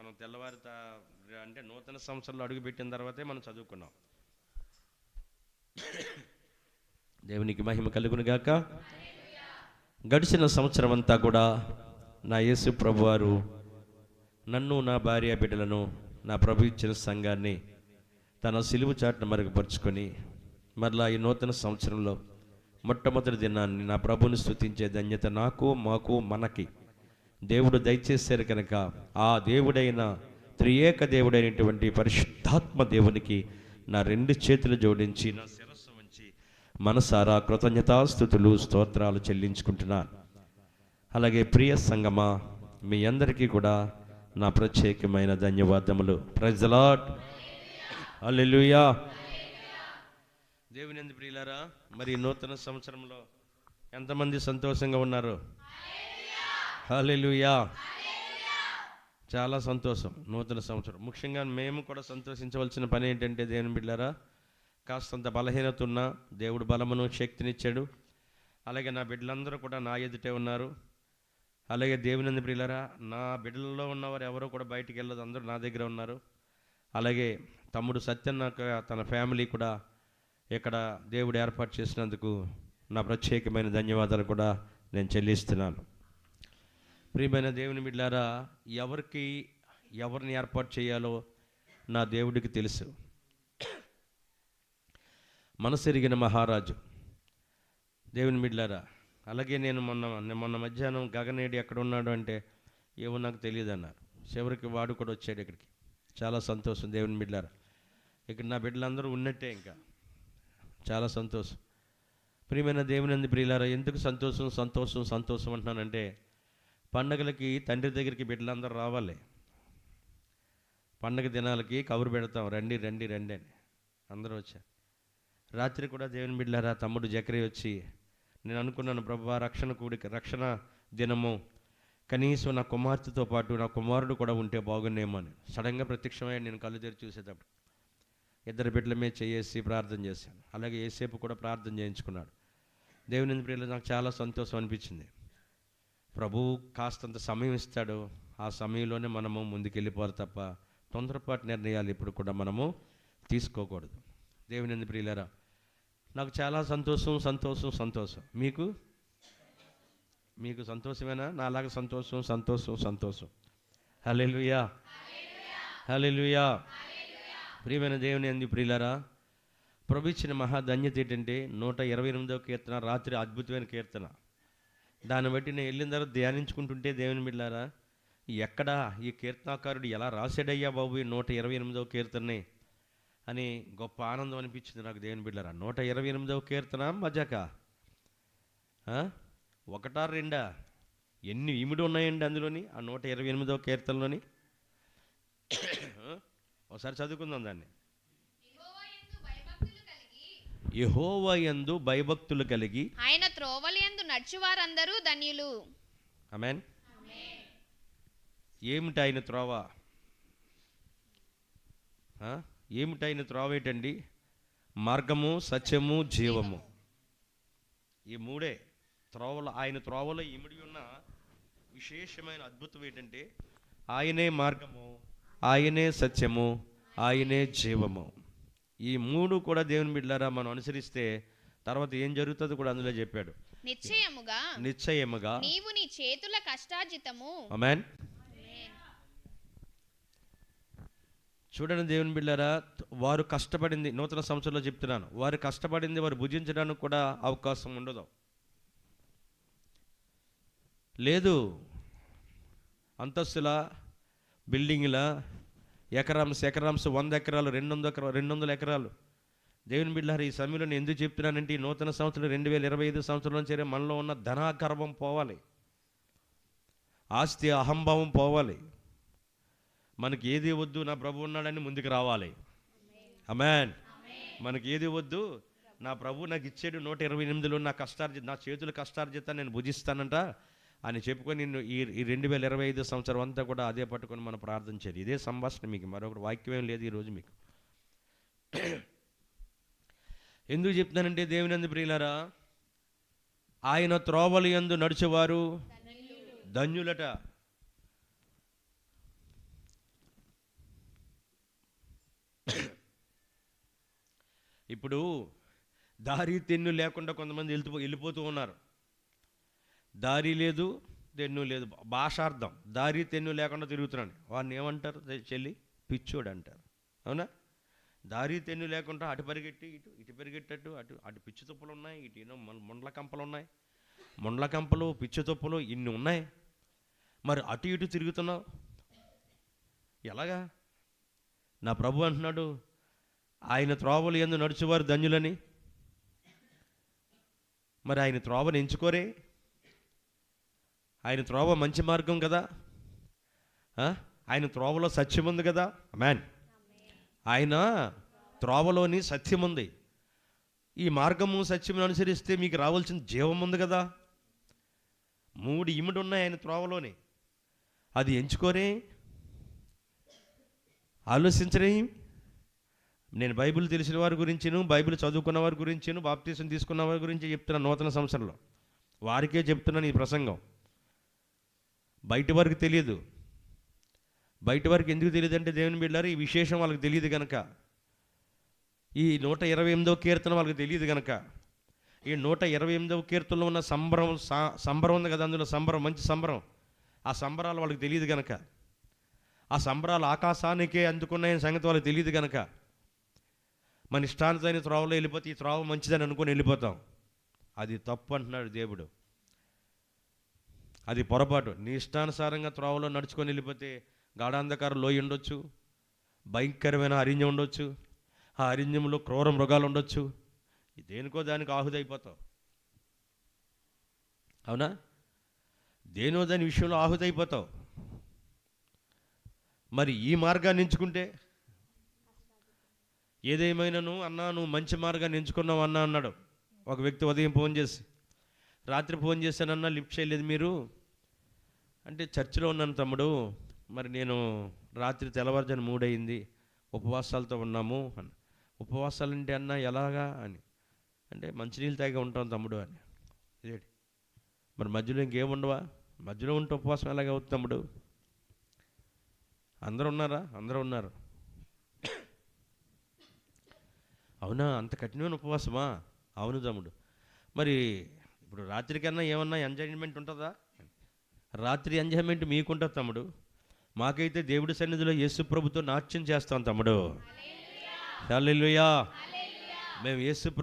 మనం తెల్లవారి అంటే నూతన సంవత్సరంలో అడుగుపెట్టిన తర్వాతే మనం చదువుకున్నాం. దేవునికి మహిమ కలుగునుగాక గడిచిన సంవత్సరం అంతా కూడా నా యేసు ప్రభువారు నన్ను నా భార్య బిడ్డలను నా ప్రభు ఇచ్చిన సంఘాన్ని తన సిలువు చాటును మరుగుపరుచుకొని మరలా ఈ నూతన సంవత్సరంలో మొట్టమొదటి దినాన్ని నా ప్రభుని స్థుతించే ధన్యత నాకు మాకు మనకి దేవుడు దయచేశారు కనుక ఆ దేవుడైన త్రియేక దేవుడైనటువంటి పరిశుద్ధాత్మ దేవునికి నా రెండు చేతులు జోడించి నా శిరస్సు వంచి మనసారా కృతజ్ఞతాస్థుతులు స్తోత్రాలు చెల్లించుకుంటున్నాను. అలాగే ప్రియ సంగమా మీ అందరికీ కూడా నా ప్రత్యేకమైన ధన్యవాదములు. ప్రజలాట్ అల్లెలుయా దేవుని ఎందు ప్రియులారా మరి నూతన సంవత్సరంలో ఎంతమంది సంతోషంగా ఉన్నారు? హలెలుయా చాలా సంతోషం నూతన సంవత్సరం. ముఖ్యంగా మేము కూడా సంతోషించవలసిన పని ఏంటంటే దేవుని బిడ్డారా కాస్తంత బలహీనత ఉన్నా దేవుడు బలమును శక్తినిచ్చాడు. అలాగే నా బిడ్డలందరూ కూడా నా ఎదుటే ఉన్నారు. అలాగే దేవుని బిడ్డలారా నా బిడ్డలలో ఉన్నవారు ఎవరో కూడా బయటికి వెళ్ళదు అందరూ నా దగ్గర ఉన్నారు. అలాగే తమ్ముడు సత్యన్న తన ఫ్యామిలీ కూడా ఇక్కడ దేవుడు ఏర్పాటు చేసినందుకు నా ప్రత్యేకమైన ధన్యవాదాలు కూడా నేను చెల్లిస్తున్నాను. ప్రియమైన దేవుని బిడ్డారా ఎవరికి ఎవరిని ఏర్పాటు చేయాలో నా దేవుడికి తెలుసు. మనసెరిగిన మహారాజు. దేవుని బిడ్డారా అలాగే నేను మొన్న మొన్న మధ్యాహ్నం గగనేడి ఎక్కడ ఉన్నాడు అంటే ఏమో నాకు తెలియదు అన్నారు చివరికి వాడు కూడా వచ్చాడు ఇక్కడికి. చాలా సంతోషం దేవుని బిడ్డారా. ఇక్కడ నా బిడ్డలందరూ ఉన్నట్టే ఇంకా. చాలా సంతోషం. ప్రియమైన దేవుని అంది ప్రియులారా ఎందుకు సంతోషం సంతోషం సంతోషం అంటున్నానంటే పండగలకి తండ్రి దగ్గరికి బిడ్డలందరూ రావాలి. పండగ దినాలకి కబురు పెడతాం రండి రండి రండి అని. అందరూ వచ్చారు. రాత్రి కూడా దేవుని బిడ్డలారా తమ్ముడు జకరి వచ్చి నేను అనుకున్నాను ప్రభా రక్షణ కూడిక రక్షణ దినము. కనీసం నా కుమార్తెతో పాటు నా కుమారుడు కూడా ఉంటే బాగున్నేమో అని. సడన్గా ప్రత్యక్షమై నేను కళ్ళు తెరిచి చూసేటప్పుడు ఇద్దరు బిడ్డల మీద చేసి ప్రార్థన చేశాను. అలాగే ఏసేపు కూడా ప్రార్థన చేయించుకున్నాడు. దేవుని ప్రియులు నాకు చాలా సంతోషం అనిపించింది. ప్రభువు కాస్తంత సమయం ఇస్తాడు. ఆ సమయంలోనే మనము ముందుకెళ్ళిపోవాలి తప్ప తొందరపాటు నిర్ణయాలు ఇప్పుడు కూడా మనము తీసుకోకూడదు. దేవుని ప్రియులరా నాకు చాలా సంతోషం సంతోషం సంతోషం. మీకు? మీకు సంతోషమేనా? నాలాగా సంతోషం సంతోషం సంతోషం. హలెలుయా హలెలుయా ప్రియమైన దేవుని అంది ప్రియులరా ప్రభు ఇచ్చిన మహాధన్యత ఏంటంటే నూట ఇరవై ఎనిమిదవ కీర్తన రాత్రి అద్భుతమైన కీర్తన. దాన్ని బట్టి నేను వెళ్ళిన తర్వాత ధ్యానించుకుంటుంటే దేవుని బిడ్డారా ఎక్కడా ఈ కీర్తనాకారుడు ఎలా రాశాడయ్యా బాబు ఈ నూట ఇరవై ఎనిమిదవ కీర్తనని అని గొప్ప ఆనందం అనిపించింది నాకు దేవుని బిడ్డారా. నూట ఇరవై ఎనిమిదవ కీర్తన మజాక? ఒకటా రెండా? ఎన్ని ఇమిడి ఉన్నాయండి అందులోని? ఆ నూట ఇరవై ఎనిమిదవ కీర్తనలోని? ఒకసారి చదువుకుందాం దాన్ని. యెహోవా యందు భయభక్తులు కలిగి ఆయన త్రోవలయందు నడుచువారందరూ ధన్యులు. అమెన్ ఏమిటి ఆయన త్రోవ? ఏమిటి ఆయన త్రోవ ఏంటండి? మార్గము సత్యము జీవము. ఈ మూడే త్రోవలు ఆయన త్రోవలో ఇమిడి ఉన్న విశేషమైన అద్భుతం ఏంటంటే ఆయనే మార్గము ఆయనే సత్యము ఆయనే జీవము. ఈ మూడు కూడా దేవుని బిడ్డారా మనం అనుసరిస్తే తర్వాత ఏం జరుగుతుందో కూడా అందులో చెప్పాడు. నిశ్చయముగా నిశ్చయముగా నీవు నీ చేతుల కష్టార్జితము. అమెన్ చూడండి దేవుని బిళ్ళారా వారు కష్టపడింది నూతన సంవత్సరంలో చెప్తున్నాను. వారు కష్టపడింది వారు భుజించడానికి కూడా అవకాశం ఉండదు. లేదు అంతస్తుల బిల్డింగ్ల ఎకరామ్స్ ఎకరామ్స్ వంద ఎకరాలు రెండు వందల ఎకరాలు రెండు వందల ఎకరాలు. దేవుని బిడ్డారు ఈ సమయంలో నేను ఎందుకు చెప్తున్నానంటే ఈ నూతన సంవత్సరం రెండు వేల ఇరవై ఐదు సంవత్సరంలో చేరే మనలో ఉన్న ధనాగర్వం పోవాలి. ఆస్తి అహంభావం పోవాలి. మనకి ఏది వద్దు నా ప్రభు ఉన్నాడని ముందుకు రావాలి. అమెన్ మనకి ఏది వద్దు నా ప్రభు నాకు ఇచ్చేడు నూట ఇరవై ఎనిమిదిలో నా కష్టార్జిత నా చేతుల కష్టార్జిత నేను భుజిస్తానంట. అని చెప్పుకొని నిన్ను ఈ ఈ రెండు వేల ఇరవై ఐదు సంవత్సరం అంతా కూడా అదే పట్టుకొని మనం ప్రార్థన చేయాలి. ఇదే సంభాషణ మీకు. మరొకటి వాక్యం లేదు ఈరోజు మీకు. ఎందుకు చెప్తానంటే దేవునందు ప్రియులారా ఆయన త్రోవలు ఎందు నడిచేవారు ధన్యులట. ఇప్పుడు దారి తెన్ను లేకుండా కొంతమంది వెళ్ళిపో వెళ్ళిపోతూ ఉన్నారు. దారి లేదు తెన్ను లేదు. భాషార్థం. దారి తెన్ను లేకుండా తిరుగుతున్నాను వాడిని ఏమంటారు? చెల్లి పిచ్చోడు అంటారు అవునా? దారి తెన్ను లేకుండా అటు పరిగెట్టి ఇటు ఇటు పరిగెట్టట్టు అటు అటు పిచ్చి తుప్పలు ఉన్నాయి ఇటు ఏమో మన ముండ్ల కంపలు ఉన్నాయి. ముండ్ల కంపలు పిచ్చి తుప్పలు ఇన్ని ఉన్నాయి. మరి అటు ఇటు తిరుగుతున్నావు? ఎలాగా? నా ప్రభు అంటున్నాడు ఆయన త్రోవలు ఎందు నడుచువారు ధన్యులని. మరి ఆయన త్రోవను ఎంచుకోరే? ఆయన త్రోవ మంచి మార్గం కదా? ఆయన త్రోవలో సత్యం ఉంది కదా? మ్యాన్ ఆయన త్రోవలోని సత్యం ఉంది. ఈ మార్గము సత్యమును అనుసరిస్తే మీకు రావాల్సిన జీవం ఉంది కదా? మూడు ఇమిడి ఉన్నాయి ఆయన త్రోవలోని. అది ఎంచుకోరే? ఆలోచించరే? నేను బైబిల్ తెలిసిన వారి గురించిను బైబిల్ చదువుకున్న వారి గురించిను బాప్తీసం తీసుకున్న వారి గురించి చెప్తున్నా నూతన సంవత్సరంలో. వారికే చెప్తున్నాను ఈ ప్రసంగం. బయట వరకు తెలియదు. బయట వరకు ఎందుకు తెలియదు అంటే దేవుని బిడ్డారు ఈ విశేషం వాళ్ళకి తెలియదు కనుక ఈ నూట ఇరవై ఎనిమిదవ కీర్తన వాళ్ళకి తెలియదు కనుక ఈ నూట ఇరవై ఎనిమిదవ కీర్తనలో ఉన్న సంబరం సా- సంబరం ఉంది కదా అందులో సంబరం మంచి సంబరం. ఆ సంబరాలు వాళ్ళకి తెలియదు కనుక ఆ సంబరాలు ఆకాశానికే అందుకున్నాయని సంగతి వాళ్ళకి తెలియదు కనుక మన ఇష్టానుసైన త్రోవలో వెళ్ళిపోతే ఈ త్రోవ మంచిదని అనుకుని వెళ్ళిపోతాం. అది తప్పు అంటున్నాడు దేవుడు. అది పొరపాటు. నీ ఇష్టానుసారంగా త్రోవలో నడుచుకొని వెళ్ళిపోతే గాఢాంధకార లోయ ఉండొచ్చు భయంకరమైన అరణ్యం ఉండొచ్చు ఆ అరణ్యంలో క్రూర మృగాలు ఉండొచ్చు. దేనికో దానికి ఆహుదైపోతావు అవునా? దేనో దాని విషయంలో ఆహుదైపోతావు మరి ఈ మార్గాన్ని ఎంచుకుంటే ఏదేమైనాను అన్నా నువ్వు మంచి మార్గాన్ని ఎంచుకున్నావు అన్నా అన్నాడు. ఒక వ్యక్తి ఉదయం ఫోన్ చేసి రాత్రి ఫోన్ చేశానన్నా లిఫ్ట్ చేయలేదు మీరు? అంటే చర్చిలో ఉన్నాను తమ్ముడు మరి నేను రాత్రి తెల్లవారుజాను మూడయింది ఉపవాసాలతో ఉన్నాము అని ఉపవాసాలు అంటే అన్న ఎలాగా అని. అంటే మంచినీళ్ళు తాగి ఉంటాం తమ్ముడు అని. ఇదేంటి? మరి మధ్యలో ఇంకేముండవా? మధ్యలో ఉంటే ఉపవాసం ఎలాగ అవుతుంది తమ్ముడు? అందరూ ఉన్నారా? అందరూ ఉన్నారు. అవునా? అంత కఠినమైన ఉపవాసమా? అవును తమ్ముడు. మరి ఇప్పుడు రాత్రికన్నా ఏమన్నా ఎంజాయ్మెంట్ ఉంటుందా? రాత్రి ఎంజాయ్మెంట్ మీకుంటుంది తమ్ముడు. మాకైతే దేవుడి సన్నిధిలో యేసు ప్రభుతో నాట్యం చేస్తాం తమ్ముడు. హల్లెలూయా. మేము యేసు